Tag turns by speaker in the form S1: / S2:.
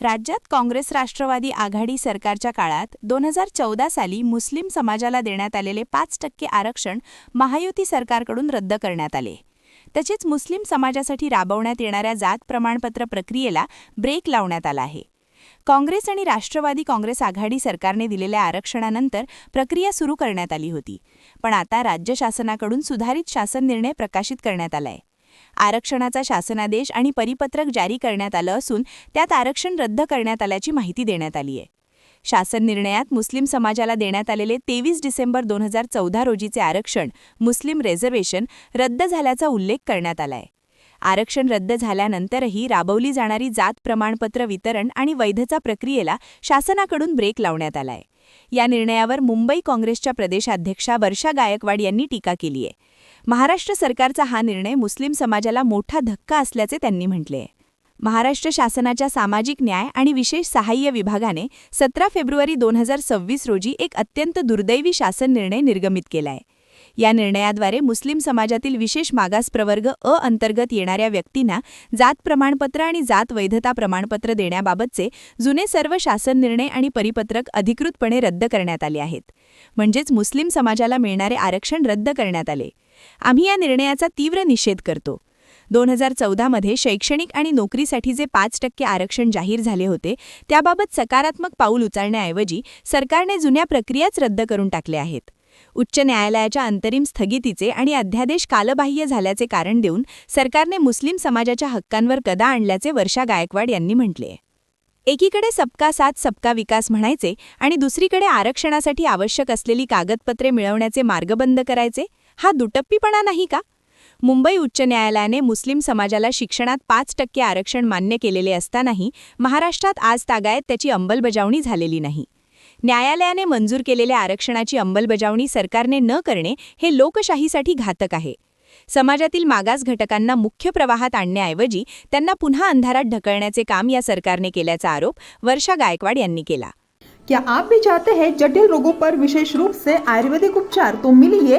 S1: राज्यात काँग्रेस राष्ट्रवादी आघाडी सरकारच्या काळात दोन हजार चौदा साली मुस्लिम समाजाला देण्यात आलेले पाच टक्के आरक्षण महायुती सरकारकडून रद्द करण्यात आले. तसेच मुस्लिम समाजासाठी राबवण्यात येणाऱ्या जात प्रमाणपत्र प्रक्रियेला ब्रेक लावण्यात आला आहे. काँग्रेस आणि राष्ट्रवादी काँग्रेस आघाडी सरकारने दिलेल्या आरक्षणानंतर प्रक्रिया सुरू करण्यात आली होती. पण आता राज्य शासनाकडून सुधारित शासन निर्णय प्रकाशित करण्यात आलाय. आरक्षणाचा शासनादेश आणि परिपत्रक जारी करण्यात आलं असून त्यात आरक्षण रद्द करण्यात आल्याची माहिती देण्यात आली आहे. शासन निर्णयात मुस्लिम समाजाला देण्यात आलेले तेवीस डिसेंबर दोन हजार चौदा रोजीचे आरक्षण मुस्लिम रेझर्वेशन रद्द झाल्याचा उल्लेख करण्यात आलाय. आरक्षण रद्द झाल्यानंतरही राबवली जाणारी जात प्रमाणपत्र वितरण आणि वैधता प्रक्रियेला शासनाकडून ब्रेक लावण्यात आलाय. या निर्णयावर मुंबई काँग्रेसच्या प्रदेशाध्यक्षा वर्षा गायकवाड यांनी टीका केली आहे. महाराष्ट्र सरकारचा हा निर्णय मुस्लिम समाजाला मोठा धक्का असल्याचे त्यांनी म्हटले. महाराष्ट्र शासनाच्या सामाजिक न्याय आणि विशेष सहाय्य विभागाने सतरा फेब्रुवारी दोन हजार सव्वीस रोजी एक अत्यंत दुर्दैवी शासन निर्णय निर्गमित केलाय. या निर्णयाद्वारे मुस्लिम समाजातील विशेष मागास प्रवर्ग अ अंतर्गत येणाऱ्या व्यक्तींना जात प्रमाणपत्र आणि जात वैधता प्रमाणपत्र देण्याबाबतचे जुने सर्व शासन निर्णय आणि परिपत्रक अधिकृतपणे रद्द करण्यात आले आहेत. म्हणजेच मुस्लिम समाजाला मिळणारे आरक्षण रद्द करण्यात आले. आम्ही या निर्णयाचा तीव्र निषेध करतो. दोन हजार चौदामध्ये शैक्षणिक आणि नोकरीसाठी जे पाच टक्के आरक्षण जाहीर झाले होते त्याबाबत सकारात्मक पाऊल उचलण्याऐवजी सरकारने जुन्या प्रक्रियाच रद्द करून टाकल्या आहेत. उच्च न्यायालयाच्या अंतरिम स्थगितीचे आणि अध्यादेश कालबाह्य झाल्याचे कारण देऊन सरकारने मुस्लिम समाजाच्या हक्कांवर गदा आणल्याचे वर्षा गायकवाड यांनी म्हटले. एकीकडे सबका साथ सबका विकास म्हणायचे आणि दुसरीकडे आरक्षणासाठी आवश्यक असलेली कागदपत्रे मिळवण्याचे मार्ग बंद करायचे हा दुटप्पीपणा नाही का? मुंबई उच्च न्यायालयाने मुस्लिम समाजाला शिक्षणात पाच टक्के आरक्षण मान्य केलेले असतानाही महाराष्ट्रात आज तागायत त्याची अंमलबजावणी झालेली नाही. न्यायालयाने मंजूर केलेल्या आरक्षणाची अंमलबजावणी सरकारने न करणे हे लोकशाहीसाठी घातक आहे. समाजातील मागास घटकांना मुख्य प्रवाहात आणण्याऐवजी त्यांना पुन्हा अंधारात ढकलण्याचे काम या सरकारने केल्याचा आरोप वर्षा गायकवाड यांनी केला.
S2: क्या आप भी चाहते हैं जटिल रोगों पर विशेष रूप से आयुर्वेदिक उपचार? तो मिलिए